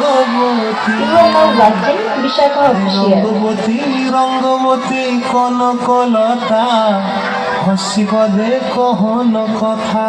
রঙ্গবতী. রঙ্গবতী রঙ্গবতী কনকলতা হসি পদে কহন কথা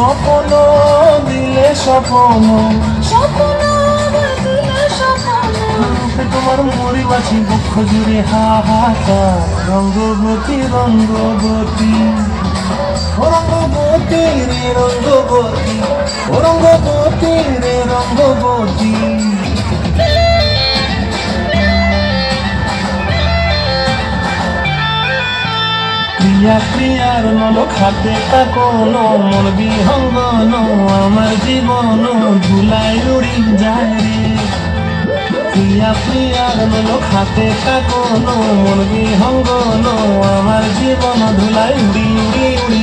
স্বপ্ন দিলে স্বপ্ন স্বপ্ন তোমার মরি বাঁচি দুঃখ জুড়ে হা হা রঙ্গবতী রঙ্গবতী। ও রঙ্গবতী রে রঙ্গবতী। রঙ্গবতী রে রঙ্গবতী। প্রিয়া প্রিয়ার মন খাতে কোন মন বিহঙ্গন, আমার জীবন ধুলাই উড়ি যায় রে। প্রিয়া প্রিয়ার মন খাতে কোন মন বিহঙ্গন, আমার জীবন ধুলাই উড়ি উড়ি উড়ি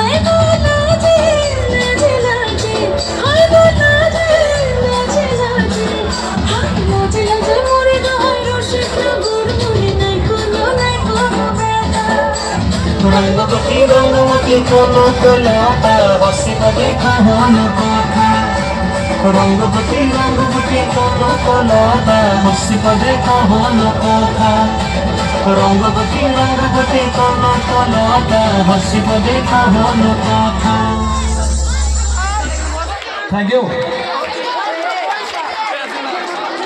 রঙ্গবতী রঙ্গবতী কোন কলতা বসিব দেখা হন কথা রঙ্গবতী রঙ্গবতী কোন কলতা বসিব দেখা হন কথা রঙ্গবতী রঙ্গবতী কোন কলতা বসিব দেখা হন কথা থ্যাংক ইউ